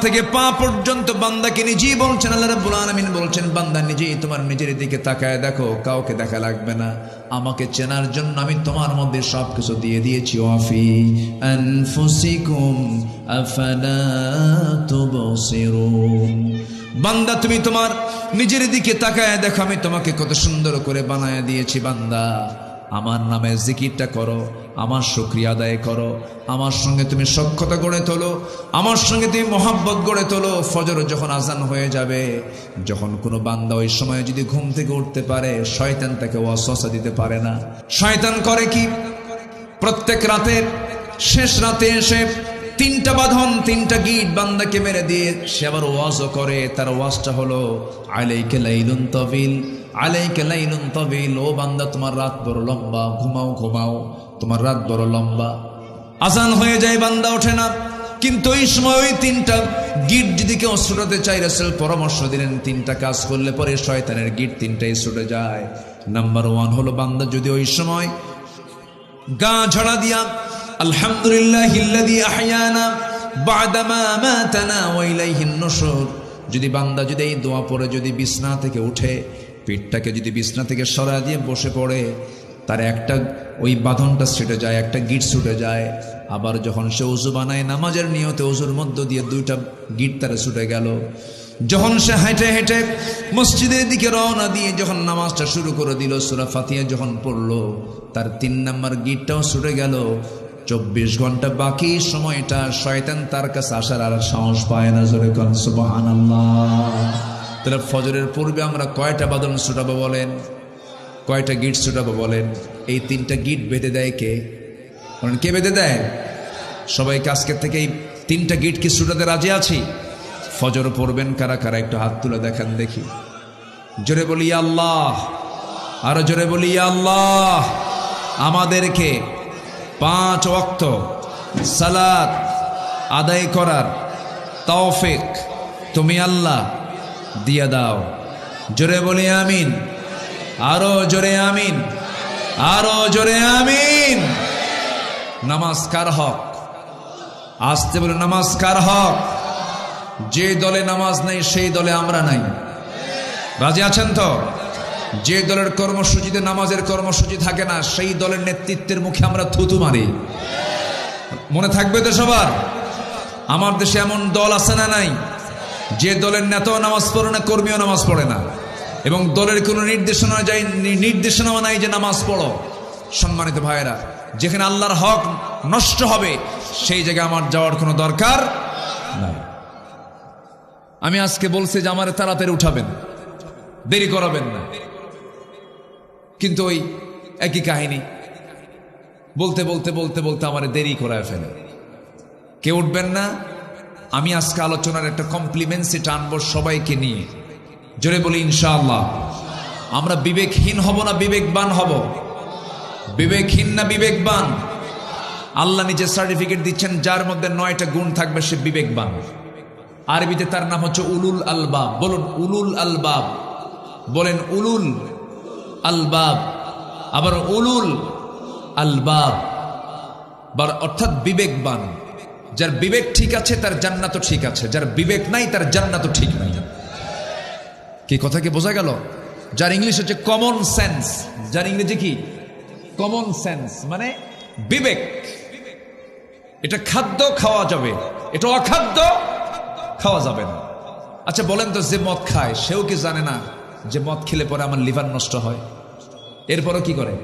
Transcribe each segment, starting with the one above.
থেকে পা পর্যন্ত বান্দাকে নিজেই বলছেন, আল্লাহ রাব্বুল বলছেন, বান্দা নিজেই তোমার নিজের দিকে তাকায় দেখো, কাউকে দেখা লাগবে না। আমাকে চেনার জন্য আমি তোমার মধ্যে সব কিছু দিয়ে দিয়েছি তুবসিরুন। বান্দা, তুমি তোমার নিজের দিকে তাকায় দেখো, আমি তোমাকে কত সুন্দর করে বানায় দিয়েছি, বান্দা। আমার নামে জিকিরটা করো, আমার শুক্রিয়া আদায় করো, আমার সঙ্গে তুমি সক্ষতা গড়ে তোলো, আমার সঙ্গে তুমি মহাব্বত গড়ে তোলো। ফজর যখন আজান হয়ে যাবে, যখন কোনো বান্দা ওই সময় যদি ঘুম থেকে উঠতে পারে, শয়তান তাকে ওয়াসওয়াসা দিতে পারে না। শয়তান করে কি? প্রত্যেক রাতের শেষ রাতে এসে তিনটা বাঁধন, তিনটা গিট বান্দাকে মেরে দিয়ে সে আবার ওয়াজও করে। তার ওয়াজটা হলো, আলাইকে লাইলুন তবিল আলাইকে লাইলুন তবিল, ও বান্দা, তোমার রাত বড় লম্বা, ঘুমাও ঘুমাও, তোমার রাত বড় লম্বা। আজান হয়ে যায়, বান্দা ওঠে না। কিন্তু ওই সময় ওই তিনটা গিট যদি কেউ ছুটাতে চাই, রাসেল পরামর্শ দিলেন, তিনটা কাজ করলে পরে শয়তানের গিট তিনটাই ছুটে যায়। নাম্বার ওয়ান হলো, বান্দা, যদি ওই সময় গা ঝাড়া দিয়া, আলহামদুলিল্লাহ ইল্লাযী আহয়ানা বাদামা মাতানা ওয়া ইলাইহিন নুশুর যদি বান্দা, যদি এই দোয়া পরে যদি বিছনা থেকে উঠে পিঠটাকে যদি বিছনা থেকে সরা দিয়ে বসে পড়ে, তার একটা ওই বাঁধনটা ছুটে যায়, একটা গিট ছুটে যায়। আবার যখন সে উজু বানায়, নামাজের নিয়তে উজুর মধ্য দিয়ে দুইটা গিট তারা ছুটে গেল। যখন সে হেঁটে হেঁটে মসজিদের দিকে রওনা দিয়ে যখন নামাজটা শুরু করে দিল, সুরা ফাতিয়া যখন পড়ল, তার তিন নাম্বার গিটটাও ছুটে গেল। চব্বিশ ঘণ্টা বাকি সময়টা শয়তান তার কাছে আসার আর সাহস পায় না, জোরে কন, সুবহানাল্লাহ। তাহলে ফজরের পূর্বে আমরা কয়টা বাদন ছুটাবো বলেন? কয়টা গিট ছুটাবো বলেন? এই তিনটা গিট বেঁধে দেয় কে? কারণ কে বেঁধে দেয়? সবাইকে আজকের থেকে এই তিনটা গিট কি ছুটাতে রাজি আছি? ফজর পড়বেন কারা কারা? একটু হাত তুলে দেখান দেখি। জোরে বলি আল্লাহ। আরও জোরে বলি আল্লাহ। আমাদেরকে পাঁচ অক্ত সালাত আদায় করার তৌফিক তুমি আল্লাহ দিয়ে দাও। জোরে বলি আমিন। আরও জোরে আমিন। আরও জোরে আমিন। নামাজ কার হক। আসতে বলে নামাজ কার হক। যে দলে নামাজ নেই, সেই দলে আমরা নাই। রাজি আছেন তো? যে দলের কর্মসূচিতে নামাজের কর্মসূচি থাকে না, সেই দলের নেতৃত্বের মুখে আমরা থুতু মারি। মনে থাকবে তো সবার? আমার দেশে এমন দল আছে না নাই? যে দলের নেতাও নামাজ পড়ে না, কর্মীও নামাজ পড়ে না। এবং দলের কোনো নির্দেশনা যাই নির্দেশনাও নাই যে নামাজ পড়ো, সম্মানিত ভাইয়েরা, যেখানে আল্লাহর হক নষ্ট হবে, সেই জায়গায় আমার যাওয়ার কোনো দরকার নাই। আমি আজকে বলছি যে আমার তাড়াতাড়ি উঠাবেন, দেরি করাবেন না। কিন্তু ওই একই কাহিনী, বলতে বলতে বলতে বলতে আমার দেরি করায় ফেলে। কে উঠবেন না? আমি আজকে আলোচনার একটা কমপ্লিমেন্টসি টানবো সবাইকে নিয়ে। জোরে বলি, ইনশাআল্লাহ। আমরা বিবেকহীন হব না বিবেকবান হব? বিবেকহীন না বিবেকবান? আল্লাহ নিজে সার্টিফিকেট দিচ্ছেন, যার মধ্যে নয়টা গুণ থাকবে, সে বিবেকবান। আরবিতে তার নাম হচ্ছে উলুল আলবাব। বলুন, উলুল আলবাব। বলেন, উলুল আলবাব। আবার উলুল আলবাব। অর্থাৎ বিবেকবান। যার বিবেক ঠিক আছে, তার জান্নাত ঠিক আছে। যার বিবেক নাই, তার জান্নাত ঠিক নাই। কি কথা কি বোঝা গেল? যার ইংলিশ হচ্ছে কমন সেন্স যার ইংরেজি কি? কমন সেন্স মানে বিবেক। এটা খাদ্য খাওয়া যাবে। এটা অখাদ্য খাওয়া যাবে না। আচ্ছা বলেন তো যে মদ খায়, সেও কি জানে না যে মদ খেলে পরে আমার লিভার নষ্ট হয়? এরপরও কি করে?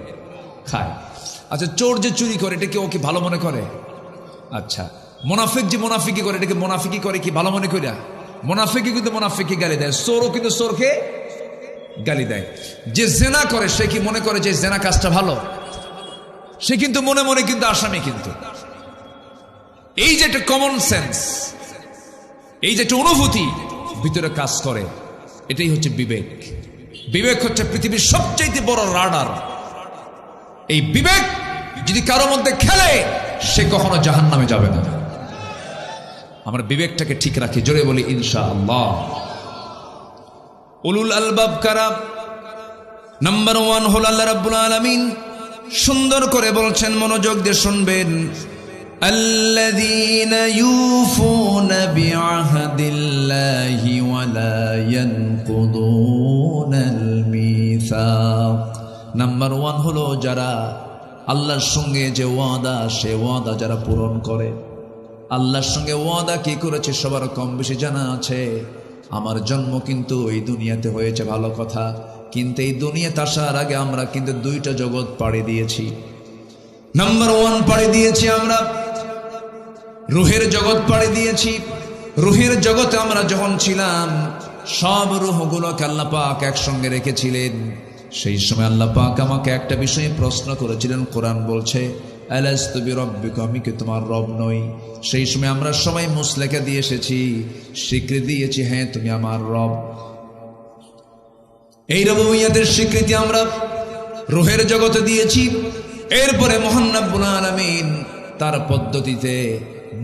খায়। আচ্ছা চোর যে চুরি করে, এটা কি ও কি ভালো মনে করে? আচ্ছা মোনাফিক যে মোনাফিকি করে, এটাকে মোনাফিকি করে কি? ভালো মনে করিয়া মোনাফিকি কিন্তু মোনাফিকি গালি দেয়, চোরও কিন্তু চোরকে গালি দেয়। যে জেনা করে, সে কি মনে করে যে জেনা কাজটা ভালো? সে কিন্তু মনে মনে কিন্তু আসামি কিন্তু। এই যে একটা কমন সেন্স এই যে একটা অনুভূতি ভিতরে কাজ করে, এটাই হচ্ছে বিবেক। বিবেক হচ্ছে পৃথিবীর সবচাইতে বড় রাডার। এই বিবেক যদি কারও মধ্যে খেলে, সে কখনো জাহান নামে যাবে না। আমরা বিবেকটাকে ঠিক রাখি জোরে বলি ইনশা আল্লাহ উলুল আলবাব কারা নাম্বার ওয়ান হল আল্লাহ রাব্বুল আলামিন সুন্দর করে বলছেন মনোযোগ দিয়ে শুনবেন الذين يوفون بعهد الله ولا ينقضون الميثاق নাম্বার ওয়ান হলো যারা আল্লাহর সঙ্গে যে ওয়াদা সে ওয়াদা যারা পূরণ করে আল্লাহর সঙ্গে ওয়াদা কি করেছে সবার কম বেশি জানা আছে। আমার জন্ম কিন্তু এই দুনিয়াতে হয়েছে, ভালো কথা। কিন্তু এই দুনিয়াতে আসার আগে আমরা কিন্তু দুইটা জগৎ পাড়ি দিয়েছি। নাম্বার ওয়ান পাড়ি দিয়েছি আমরা। রুহের জগৎ পাড়ি দিয়েছি। রুহের জগতে আমরা যখন ছিলাম, সব রুহগুলোকে আল্লাহ পাক একসঙ্গে রেখেছিলেন। সেই সময় আল্লাহ পাক আমাকে একটা বিষয়ে প্রশ্ন করেছিলেন। কোরআন বলছে আমি কি তোমার রব নই? সেই সময় আমরা সবাই মুসলেকে দিয়ে এসেছি, স্বীকৃতি দিয়েছি হ্যাঁ তুমি আমার রব। এই স্বীকৃতি আমরা রোহের জগতে দিয়েছি। এরপরে মোহান্নাবুল আলমিন তার পদ্ধতিতে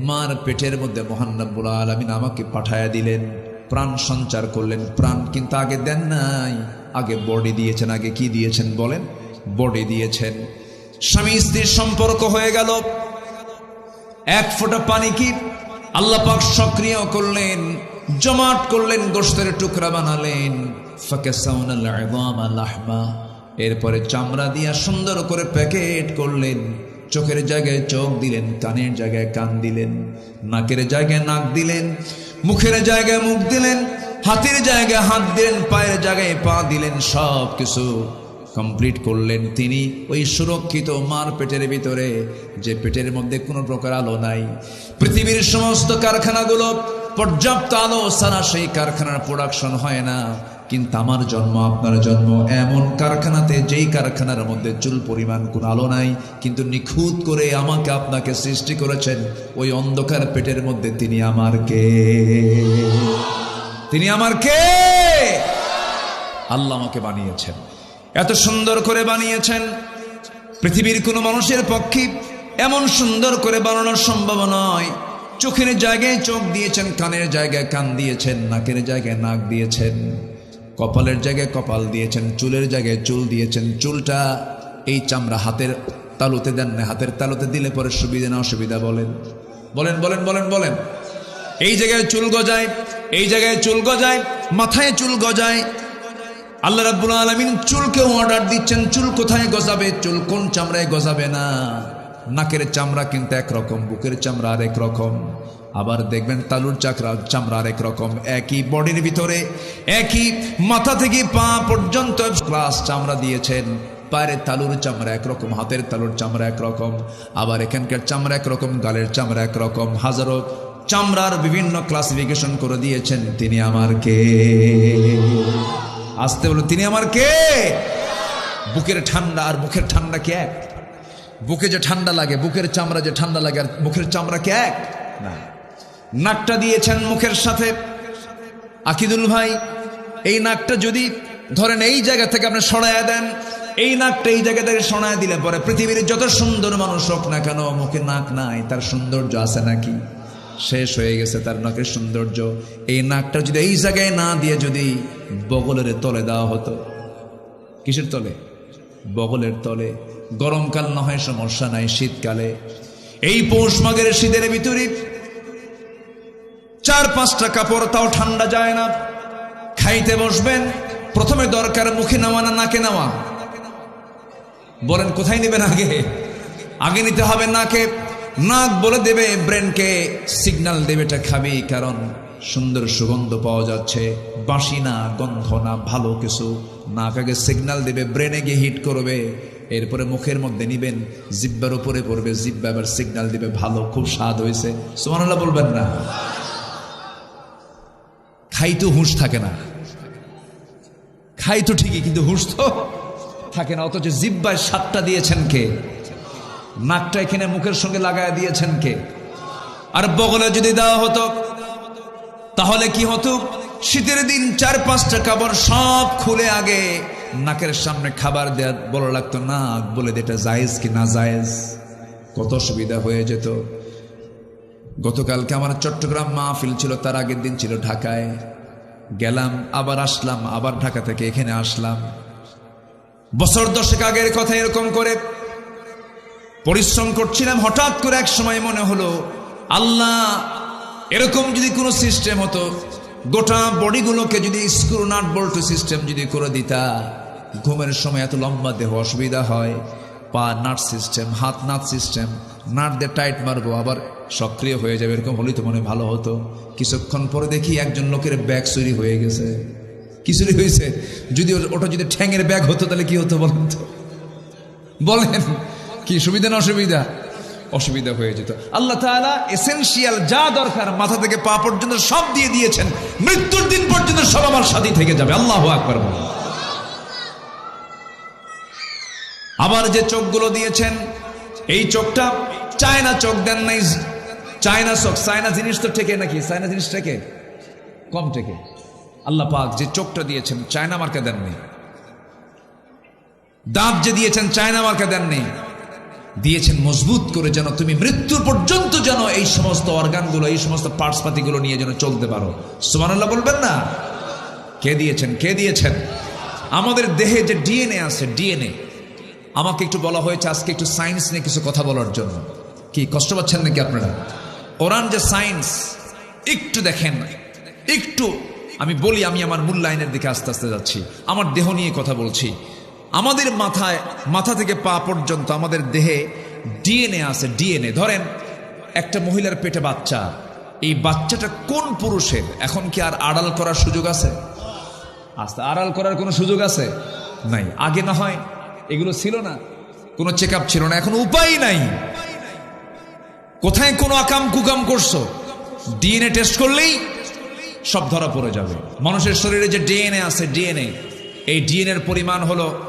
মার পেটের মধ্যে মোহান্নাবুল আলমিন আমাকে পাঠায়া দিলেন, প্রাণ সঞ্চার করলেন। প্রাণ কিন্তু আগে দেন নাই, আগে বডি দিয়েছেন, আগে কি দিয়েছেন বলেন? বডি দিয়েছেন। স্বামী স্ত্রীর সম্পর্ক হয়ে গেল। এক ফোঁটা পানি কি আল্লাহ পাক সক্রিয় করলেন, জমাট করলেন গোস্তের টুকরা বানালেন। এরপরে চামড়া দিয়া সুন্দর করে প্যাকেট করলেন। চোখের জায়গায় চোখ দিলেন, কানের জায়গায় কান দিলেন। নাকের জায়গায় নাক দিলেন, মুখের জায়গায় মুখ দিলেন, হাতের জায়গায় হাত দিলেন, পায়ের জায়গায় পা দিলেন সব কিছু কমপ্লিট করলেন তিনি ওই সুরক্ষিত মার পেটের ভিতরে, যে পেটের মধ্যে কোনো প্রকার আলো নাই। পৃথিবীর সমস্ত কারখানাগুলো পর্যাপ্ত আলো ছাড়া সেই কারখানার প্রোডাকশন হয় না। কিন্তু আমার জন্ম, আপনার জন্ম, এমন কারখানাতে যেই কারখানার মধ্যে চুল পরিমাণ কোন আলো নাই, কিন্তু নিখুঁত করে আমাকে আপনাকে সৃষ্টি করেছেন, ওই অন্ধকার পেটের মধ্যে তিনি আমার কে? তিনি আমার কে? আল্লাহ আমাকে বানিয়েছেন। এত সুন্দর করে বানিয়েছেন। পৃথিবীর কোনো মানুষের পক্ষে এমন সুন্দর করে বানানো সম্ভব নয়। চোখের জায়গায় চোখ দিয়েছেন, কানের জায়গায় কান দিয়েছেন, নাকের জায়গায় নাক দিয়েছেন, কপালের জায়গায় কপাল দিয়েছেন, চুলের জায়গায় চুল দিয়েছেন। চুলটা এই চামড়া হাতের তালুতে দেন না, হাতের তালুতে দিলে পরে সুবিধা না অসুবিধা বলেন। বলেন বলেন বলেন বলেন। এই জায়গায় চুল গজায়, এই জায়গায় চুল গজায়, মাথায় চুল গজায় আল্লাহ রাব্বুল আলামিন চুলকে অর্ডার দিচ্ছেন, চুল কোথায় গজাবে? চুল কোন চামড়ায় গজাবে না। নাকের চামড়া কিন্তু একরকম, বুকের চামড়া আর রকম। আবার দেখবেন তালুর চাকরা চামড়া আরেক রকম। একই বডির ভিতরে, একই মাথা থেকে পা পর্যন্ত ক্লাস চামড়া দিয়েছেন। পায়ের তালুর চামড়া একরকম, হাতের তালুর চামড়া একরকম। আবার এখানকার চামড়া একরকম, গালের চামড়া একরকম। হাজারো চামড়ার বিভিন্ন ক্লাসিফিকেশন করে দিয়েছেন। তিনি আমার কে? আসতে বলো তিনি আমার কে? বুকের ঠান্ডা আর মুখের ঠান্ডা কে এক? বুকে যে ঠান্ডা লাগে বুকের চামড়া যে ঠান্ডা লাগে আর মুখের চামড়া কে এক? না। নাকটা দিয়েছেন মুখের সাথে। আকিদুল ভাই এই নাকটা যদি ধরেন এই জায়গা থেকে আপনি সরাইয়া দেন এই নাকটা এই জায়গা থেকে সরাইয়া দিলে পরে পৃথিবীর যত সুন্দর মানুষ হোক না কেন মুখে নাক নাই তার সৌন্দর্য আছে নাকি? শেষ হয়ে গেছে তার নাকের সৌন্দর্য। এই নাকটা যদি এই জায়গায় না দিয়ে যদি বগলের তলে দেওয়া হতো। কিসের তলে? বগলের তলে। গরমকাল না হয় সমস্যা নাই, শীতকালে। এই পৌষ মাগের শীতের ভিতরে চার পাঁচটা কাপড় তাও ঠান্ডা যায় না। খাইতে বসবেন, প্রথমে দরকার মুখে নেওয়া না নাকে নেওয়া বলেন, কোথায় নেবেন আগে? আগে নিতে হবে নাকে। নাক বলে দেবে ব্রেনকে, সিগন্যাল দেবে এটা খাবি, কারণ সুন্দর সুগন্ধ পাওয়া যাচ্ছে। বাসি না, গন্ধ না, ভালো কিছু। নাক আগে সিগন্যাল দেবে ব্রেনে গিয়ে হিট করবে। এরপরে মুখের মধ্যে নিবেন, জিব্বার উপরে পড়বে, জিব্বা এবার সিগনাল দিবে, ভালো, খুব স্বাদ হয়েছে। সুমানাল্লাহ বলবেন না। খাই তো হুঁশ থাকে না। খাই তো ঠিকই, কিন্তু হুঁশ তো থাকে না, অথচ জিব্বায় সাতটা দিয়েছেন কে? নাকটা এখানে মুখের সঙ্গে লাগায় দিয়েছেন কে? আর বগলে যদি দেওয়া হতো তাহলে কি হতো? শীতের দিন চার পাঁচটা কাপড় সব খুলে আগে নাকের সামনে খাবার দেওয়া বলা লাগতো নাক বলে এটা জায়েজ কি না জায়েজ? কত সুবিধা হয়ে যেত। গতকালকে আমার চট্টগ্রাম মাহফিল ছিল, তার আগের দিন ছিল ঢাকায়। গেলাম, আবার আসলাম, আবার ঢাকা থেকে এখানে আসলাম। বছর দশেক আগের কথা এরকম করে পরিশ্রম করছিলাম, হঠাৎ করে এক সময় মনে হলো, আল্লাহ এরকম যদি কোনো সিস্টেম হতো, গোটা বডিগুলোকে যদি স্ক্রু নাট বল্টু সিস্টেম যদি করে দিতা, ঘুমের সময় এত লম্বা দেহ অসুবিধা হয়, পা নাট সিস্টেম হাত নাট সিস্টেম নাট দিয়ে টাইট মারবো, আবার সক্রিয় হয়ে যাবে, এরকম হলেই তো মনে ভালো হতো। কিছুক্ষণ পরে দেখি একজন লোকের ব্যাগ চুরি হয়ে গেছে। কি চুরি হয়েছে? যদি ওটা যদি ঠ্যাঙের ব্যাগ হতো, তাহলে কি হতো বলেন তো? বলেন, কি সুবিধা না অসুবিধা? অসুবিধা হয়ে যেত। আল্লাহ তাআলা এসেনশিয়াল যা দরকার মাথা থেকে পা পর্যন্ত সব দিয়ে দিয়েছেন। মৃত্যুর দিন পর্যন্ত সব আমার সাথী থেকে যাবে। আল্লাহ আকবার আবার যে চোখগুলো দিয়েছেন, এই চোখটা চায়না চোখ দেন নাই। চায়না চোখ, চায়না জিনিস তো ঠেকে নাকি? চায়না জিনিস ঠেকে? কম ঠেকে। আল্লাহ পাক যে চোখটা দিয়েছেন, চায়না মার্কা দেননি। দাঁত যে দিয়েছেন, চায়না মার্কা দেননি। দিয়েছেন মজবুত করে যেন তুমি মৃত্যুর পর্যন্ত যেন এই সমস্ত অর্গানগুলো এই সমস্ত পার্টস পাতিগুলো নিয়ে যেন চলতে পারো। সুমানাল্লাহ বলবেন না? কে দিয়েছেন? কে দিয়েছেন? আমাদের দেহে যে ডিএনএ আছে ডিএনএ আমাকে একটু বলা হয়েছে আজকে একটু সায়েন্স নিয়ে কিছু কথা বলার জন্য। কি, কষ্ট পাচ্ছেন নাকি আপনারা? কোরআন যে সায়েন্স একটু দেখেন, একটু, আমি বলি, আমি আমার মূল্যায়নের দিকে আস্তে আস্তে যাচ্ছি। আমার দেহ নিয়ে কথা বলছি। আমাদের মাথায়, মাথা থেকে পা পর্যন্ত আমাদের দেহে ডিএনএ আছে, ডিএনএ। ধরেন, একটা মহিলার পেটে বাচ্চা। এই বাচ্চাটা কোন পুরুষের? এখন কি আর আড়াল করার সুযোগ আছে? আস্তে, আড়াল করার কোনো সুযোগ আছে? নাই। আগে না হয় এগুলো ছিল না। কোনো চেক ছিল না। এখন উপায় নাই। কোথায় কোনো আকাম কুকাম করছ? ডিএনএ টেস্ট করলেই সব ধরা পড়ে যাবে। মানুষের শরীরে যে ডিএনএ আছে, ডিএনএ। এই ডিএনএর পরিমাণ হলো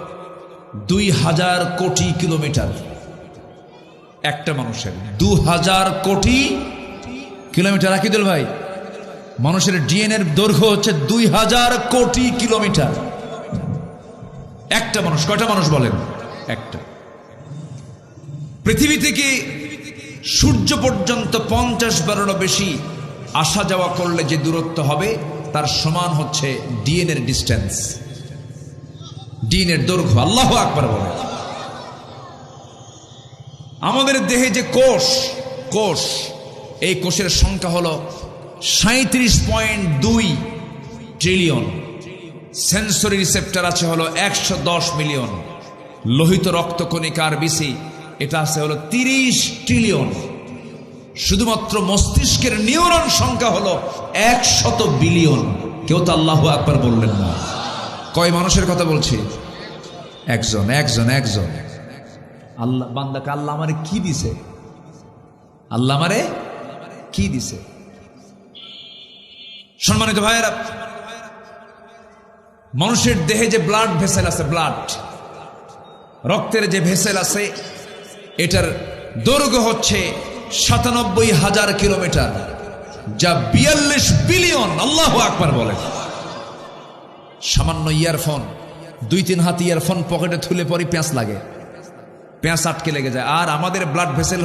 দুই হাজার কোটি কিলোমিটার। একটা মানুষের। দু হাজার কোটি কিলোমিটার। আকিদুল ভাই, মানুষের ডিএনএ এর দৈর্ঘ্য হচ্ছে দুই হাজার কোটি কিলোমিটার। একটা মানুষ, কয়টা মানুষ বলেন? একটা। পৃথিবী থেকে সূর্য পর্যন্ত পঞ্চাশ বারেরও বেশি আসা যাওয়া করলে যে দূরত্ব হবে, তার সমান হচ্ছে ডিএনএর ডিস্টেন্স ডিএনএর দৈর্ঘ্য, আল্লাহ আকবার বলে। আমাদের দেহে যে কোষ কোষ, এই কোষের সংখ্যা হলো সাঁত্রিশ পয়েন্ট দুই ট্রিলিয়ন। সেন্সরি রিসেপ্টার আছে হলো একশো দশ মিলিয়ন। লোহিত রক্তকণিকার বিসি, এটা আছে হলো তিরিশ ট্রিলিয়ন। শুধুমাত্র মস্তিষ্কের নিউরন সংখ্যা হলো একশত বিলিয়ন। কেউ তো আল্লাহ আকবার বললেন না। কয় মানুষের কথা বলছি? একজন একজন একজন। আল্লাহ, বান্দাকে আল্লাহ আমারে কি দিছে? আল্লাহ আমারে কি দিছে? সম্মানিত ভাইয়েরা, মানুষের দেহে যে ব্লাড ভেসেল আছে ব্লাড রক্তের যে ভেসেল আছে, এটার দৈর্ঘ্য হচ্ছে সাতানব্বই হাজার কিলোমিটার, যা বিয়াল্লিশ বিলিয়ন, আল্লাহ আকবার বলে। সামান্য ইয়ারফোন দুই তিন হাত ইয়ারফোন পকেটে থুলে পরই পেঁচ লাগে। পেঁচ আটকে লেগে যায়। আর আমাদের ব্লাড ভেসেল